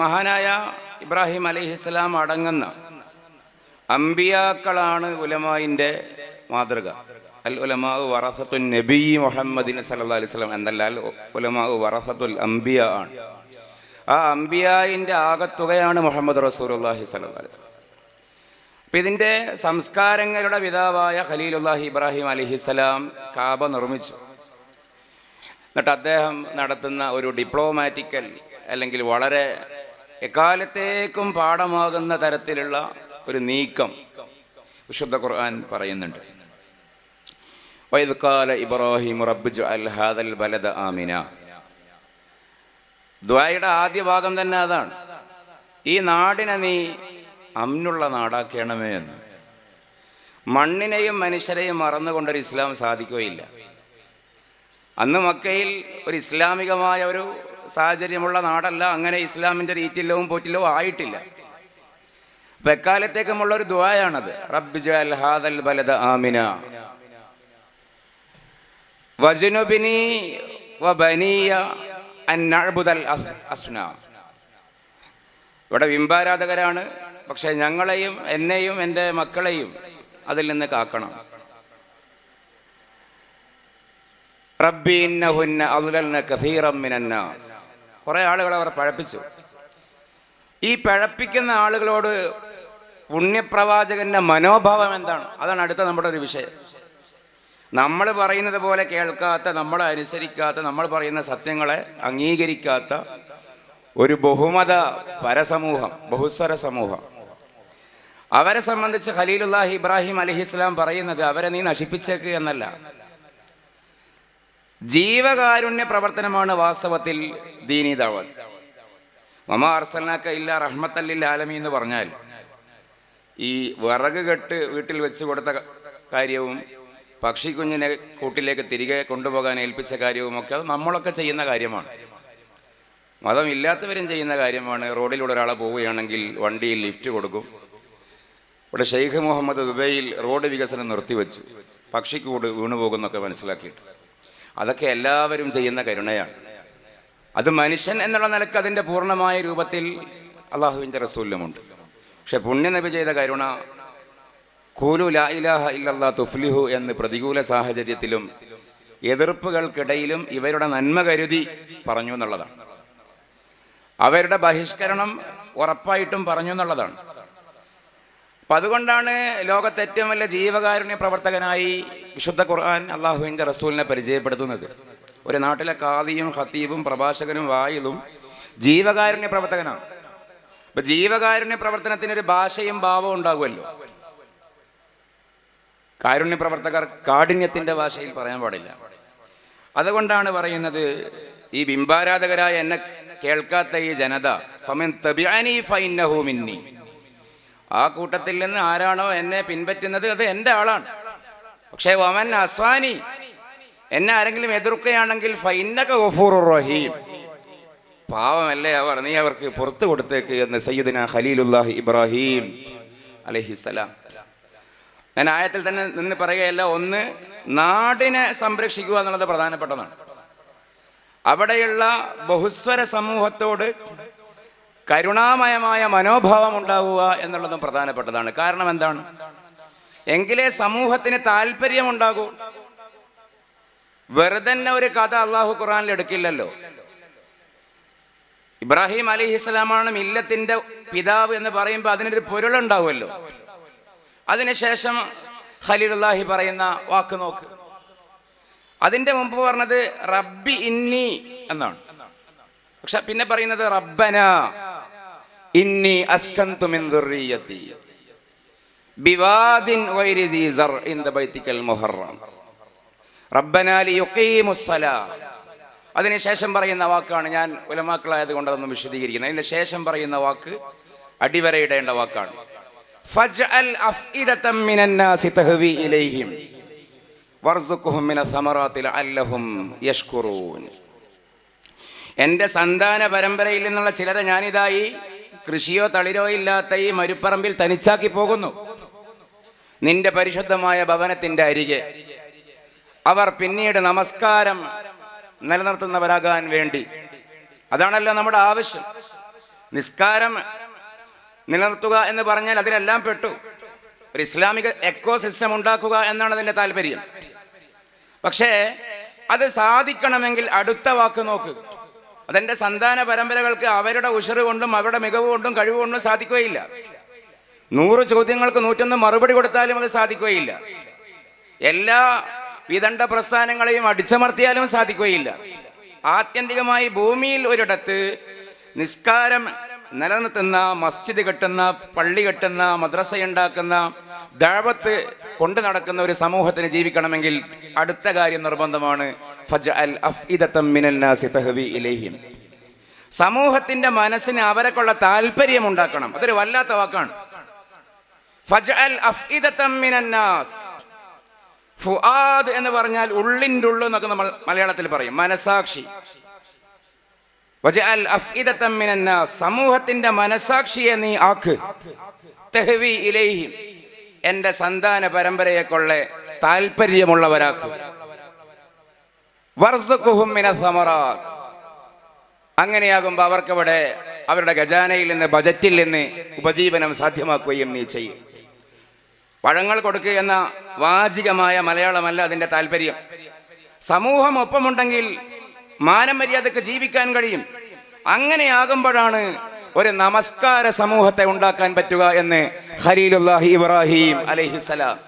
മഹാനായ ഇബ്രാഹിം അലൈഹിസ്സലാം അടങ്ങുന്ന അമ്പിയാക്കളാണ് ഉലമായിന്റെ മാതൃക. അൽ ഉലമാവ് വറസത്തുൽ നബി മുഹമ്മദിൻ സല്ലല്ലാഹു അലൈഹി വസല്ലം എന്നല്ല അൽ ഉലമാവ് വറസത്തുൽ അംബിയ ആണ്. ആ അംബിയായിന്റെ ആകത്തുകയാണ് മുഹമ്മദ് റസൂലുള്ളാഹി സല്ലാ അലൈഹി വസല്ലം. അപ്പം ഇതിന്റെ സംസ്കാരങ്ങളുടെ പിതാവായ ഖലീലുല്ലാഹി ഇബ്രാഹിം അലഹിസ്സലാം കാബ നിർമ്മിച്ചു. എന്നിട്ട് അദ്ദേഹം നടത്തുന്ന ഒരു ഡിപ്ലോമാറ്റിക്കൽ അല്ലെങ്കിൽ വളരെ എക്കാലത്തേക്കും പാഠമാകുന്ന തരത്തിലുള്ള ഒരു നീക്കം വിശുദ്ധ ഖുർആൻ പറയുന്നുണ്ട്. വൈദ്കാല ഇബ്രാഹിം റബ്ബ് ബലദ ആമിന. ദ്വായുടെ ആദ്യ ഭാഗം തന്നെ അതാണ്. ഈ നാടിനെ നീ അമ്നുള്ള നാടാക്കണമേ എന്ന്. മണ്ണിനെയും മനുഷ്യരെയും മറന്നുകൊണ്ടൊരു ഇസ്ലാം സാധിക്കുകയില്ല. അന്ന് മക്കയിൽ ഒരു ഇസ്ലാമികമായ ഒരു സാഹചര്യമുള്ള നാടല്ല അങ്ങനെ ഇസ്ലാമിന്റെ ഈറ്റില്ലവും പോറ്റിലോ ആയിട്ടില്ല. അപ്പൊ എക്കാലത്തേക്കുമുള്ള ഒരു ദുബായാണത് റബ്ബ് ജൽ ഹാദൽ ആമിന. ഇവിടെ ബിംബാരാധകരാണ് പക്ഷെ ഞങ്ങളെയും എന്നെയും എന്റെ മക്കളെയും അതിൽ നിന്ന് കാക്കണം. റബ്ബി ഇന്നഹുന്ന അദ്ലൽന കസീറം മിനന്നാസ്. കുറേ ആളുകൾ അവർ പഴപ്പിച്ചു. ഈ പഴപ്പിക്കുന്ന ആളുകളോട് പുണ്യപ്രവാചകന്റെ മനോഭാവം എന്താണ്? അതാണ് അടുത്ത നമ്മുടെ ഒരു വിഷയം. നമ്മൾ പറയുന്നത് പോലെ കേൾക്കാത്ത നമ്മൾ അനുസരിക്കാത്ത നമ്മൾ പറയുന്ന സത്യങ്ങളെ അംഗീകരിക്കാത്ത ഒരു ബഹുമത പരസമൂഹം ബഹുസ്വര സമൂഹം. അവരെ സംബന്ധിച്ച് ഖലീലുല്ലാഹി ഇബ്രാഹിം അലഹി ഇസ്ലാം പറയുന്നത് അവരെ നീ നശിപ്പിച്ചേക്ക് എന്നല്ല. ജീവകാരുണ്യ പ്രവർത്തനമാണ് വാസ്തവത്തിൽ ദീനി ദാവത്ത് മമ അർസലാക്ക ഇല്ല റഹ്മത്തല്ലിൽ ആലമി എന്ന് പറഞ്ഞാൽ ഈ വിറക് കെട്ട് വീട്ടിൽ വെച്ച് കൊടുത്ത കാര്യവും പക്ഷിക്കുഞ്ഞിനെ കൂട്ടിലേക്ക് തിരികെ കൊണ്ടുപോകാൻ ഏൽപ്പിച്ച കാര്യവുമൊക്കെ അത് നമ്മളൊക്കെ ചെയ്യുന്ന കാര്യമാണ്. മതമില്ലാത്തവരും ചെയ്യുന്ന കാര്യമാണ്. റോഡിലൂടെ ഒരാളെ പോവുകയാണെങ്കിൽ വണ്ടിയിൽ ലിഫ്റ്റ് കൊടുക്കും. ഇവിടെ ഷെയ്ഖ് മുഹമ്മദ് ദുബൈയിൽ റോഡ് വികസനം നിർത്തിവെച്ചു. പക്ഷിക്കൂട് വീണുപോകുന്നൊക്കെ മനസ്സിലാക്കിയിട്ട് അതൊക്കെ എല്ലാവരും ചെയ്യുന്ന കരുണയാണ്. അത് മനുഷ്യൻ എന്നുള്ള നിലയ്ക്ക് അതിന്റെ പൂർണമായ രൂപത്തിൽ അള്ളാഹുവിന്റെ റസൂലിലുമുണ്ട്. പക്ഷെ പുണ്യനബി ചെയ്ത കരുണ കൂലു ലാ ഇലാഹ തുഫ്ലിഹു എന്ന് പ്രതികൂല സാഹചര്യത്തിലും എതിർപ്പുകൾക്കിടയിലും ഇവരുടെ നന്മ കരുതി പറഞ്ഞു എന്നുള്ളതാണ്. അവരുടെ ബഹിഷ്കരണം ഉറപ്പായിട്ടും പറഞ്ഞു എന്നുള്ളതാണ്. അപ്പം അതുകൊണ്ടാണ് ലോകത്തെ ഏറ്റവും വലിയ ജീവകാരുണ്യ പ്രവർത്തകനായി വിശുദ്ധ ഖുർആൻ അള്ളാഹുവിന്റെ റസൂലിനെ പരിചയപ്പെടുത്തുന്നത്. ഒരു നാട്ടിലെ കാദിയും ഖത്തീബും പ്രഭാഷകനും വായിലും ജീവകാരുണ്യ പ്രവർത്തകനാണ്. ഇപ്പൊ ജീവകാരുണ്യ പ്രവർത്തനത്തിന് ഒരു ഭാഷയും ഭാവവും ഉണ്ടാകുമല്ലോ. കാരുണ്യ പ്രവർത്തകർ കാഠിന്യത്തിന്റെ ഭാഷയിൽ പറയാൻ പാടില്ല. അതുകൊണ്ടാണ് പറയുന്നത് ഈ ബിംബാരാധകരായ എന്നെ കേൾക്കാത്ത ഈ ജനത മിന്നി. ആ കൂട്ടത്തിൽ നിന്ന് ആരാണോ എന്നെ പിൻപറ്റുന്നത് അത് എന്റെ ആളാണ്. പക്ഷേ വമൻ അസ്വാനി എന്നെ ആരെങ്കിലും എതിർക്കുകയാണെങ്കിൽ ഫൈനക ഗഫൂർ റഹീം. പാവമല്ലേ അവർ നീ അവർക്ക് പുറത്തു കൊടുത്തേക്ക് എന്ന് സയ്യിദിന ഖലീലുല്ലാഹി ഇബ്രാഹിം അലഹിസലാം ഞാൻ ആയത്തിൽ തന്നെ നിന്ന് പറയുകയല്ല ഒന്ന് നാടിനെ സംരക്ഷിക്കുക എന്നുള്ളത് പ്രധാനപ്പെട്ടതാണ്. അവിടെയുള്ള ബഹുസ്വര സമൂഹത്തോട് കരുണാമയമായ മനോഭാവം ഉണ്ടാവുക എന്നുള്ളതും പ്രധാനപ്പെട്ടതാണ്. കാരണം എന്താണ്? എങ്കിലേ സമൂഹത്തിന് താല്പര്യമുണ്ടാകൂ. വെറുതെ ഒരു കഥ അള്ളാഹു ഖുറാനിൽ എടുക്കില്ലല്ലോ. ഇബ്രാഹിം അലി ഇസ്ലാമാണ് മില്ലത്തിന്റെ പിതാവ് എന്ന് പറയുമ്പോൾ അതിനൊരു പൊരുളുണ്ടാവുമല്ലോ. അതിനുശേഷം ഖലീലുല്ലാഹി പറയുന്ന വാക്ക് നോക്ക്. അതിന്റെ മുമ്പ് പറഞ്ഞത് റബ്ബി ഇന്നി എന്നാണ്. പക്ഷെ പിന്നെ പറയുന്നത് റബ്ബന. ഇന്നി അസ്കന്തു മിൻ ബിവാദിൻ സർഇൻ ബൈതിക്കൽ മുഹറം. അതിനുശേഷം പറയുന്ന വാക്കാണ് ഞാൻ ഉലമാക്കളായത് കൊണ്ട് അതൊന്നും വിശദീകരിക്കുന്നത്. അതിന് ശേഷം പറയുന്ന വാക്ക് അടിവരയിടേണ്ട വാക്കാണ്. എന്റെ സന്താന പരമ്പരയിൽ നിന്നുള്ള ചിലരെ ഞാനിതായി കൃഷിയോ തളിരോ ഇല്ലാത്ത ഈ മരുപ്പറമ്പിൽ തനിച്ചാക്കി പോകുന്നു. നിന്റെ പരിശുദ്ധമായ ഭവനത്തിന്റെ അരികെ. അവർ പിന്നീട് നമസ്കാരം നിലനിർത്തുന്നവരാകാൻ വേണ്ടി. അതാണല്ലോ നമ്മുടെ ആവശ്യം. നിസ്കാരം നിലനിർത്തുക എന്ന് പറഞ്ഞാൽ അതിലെല്ലാം പെട്ടു. ഒരു ഇസ്ലാമിക എക്കോ സിസ്റ്റം ഉണ്ടാക്കുക എന്നാണ് അതിന്റെ താല്പര്യം. പക്ഷേ അത് സാധിക്കണമെങ്കിൽ അടുത്ത വാക്ക് നോക്ക്. അതെന്റെ സന്താന പരമ്പരകൾക്ക് അവരുടെ ഉഷറ് കൊണ്ടും അവരുടെ മികവ് കൊണ്ടും കഴിവ് കൊണ്ടും സാധിക്കുകയില്ല. നൂറ് ചോദ്യങ്ങൾക്ക് നൂറ്റൊന്ന് മറുപടി കൊടുത്താലും അത് സാധിക്കുകയില്ല. എല്ലാ വിദണ്ഡ പ്രസ്ഥാനങ്ങളെയും അടിച്ചമർത്തിയാലും സാധിക്കുകയില്ല. ആത്യന്തികമായി ഭൂമിയിൽ ഒരിടത്ത് നിസ്കാരം നിലനിർത്തുന്ന മസ്ജിദ് കെട്ടുന്ന പള്ളി കെട്ടുന്ന മദ്രസ ഉണ്ടാക്കുന്ന ദാവത്ത് കൊണ്ടു നടക്കുന്ന ഒരു സമൂഹത്തിന് ജീവിക്കണമെങ്കിൽ അടുത്ത കാര്യം നിർബന്ധമാണ്. ഫജ് അൽ ഇലൈഹിം. സമൂഹത്തിന്റെ മനസ്സിന് അവരെക്കുള്ള താല്പര്യം ഉണ്ടാക്കണം. അതൊരു വല്ലാത്ത വാക്കാണ്. ഫജ് അൽ മിനന്നാസ്. ഫുആദ് എന്ന് പറഞ്ഞാൽ ഉള്ളിന്റെ ഉള്ളു എന്നൊക്കെ നമ്മൾ മലയാളത്തിൽ പറയും മനസാക്ഷി. വജഅൽ അഫ്ഇദത്തം മിനന്നാസ്. സമൂഹത്തിന്റെ മനസാക്ഷിയെ നീ ആക്ക്. തഹ്വി ഇലൈഹിം. എന്റെ സന്താന പരമ്പരയെ കൊള്ളെ താല്പര്യമുള്ളവരാക്കും വർസുഖുഹും മിനസമറാസ് അങ്ങനെയാകുമ്പോൾ അവർക്കവിടെ അവരുടെ ഖജാനയിൽ നിന്ന് ബജറ്റിൽ നിന്ന് ഉപജീവനം സാധ്യമാക്കുകയും നീ ചെയ്യും. പഴങ്ങൾ കൊടുക്കുക എന്ന വാചികമായ മലയാളമല്ല അതിന്റെ താല്പര്യം. സമൂഹം ഒപ്പമുണ്ടെങ്കിൽ മാനമര്യാദക്ക് ജീവിക്കാൻ കഴിയും. അങ്ങനെയാകുമ്പോഴാണ് ഒരു നമസ്കാര സമൂഹത്തെ ഉണ്ടാക്കാൻ പറ്റുക എന്ന് ഹരീലുല്ലാഹി ഇബ്രാഹിം അലൈഹിസലാം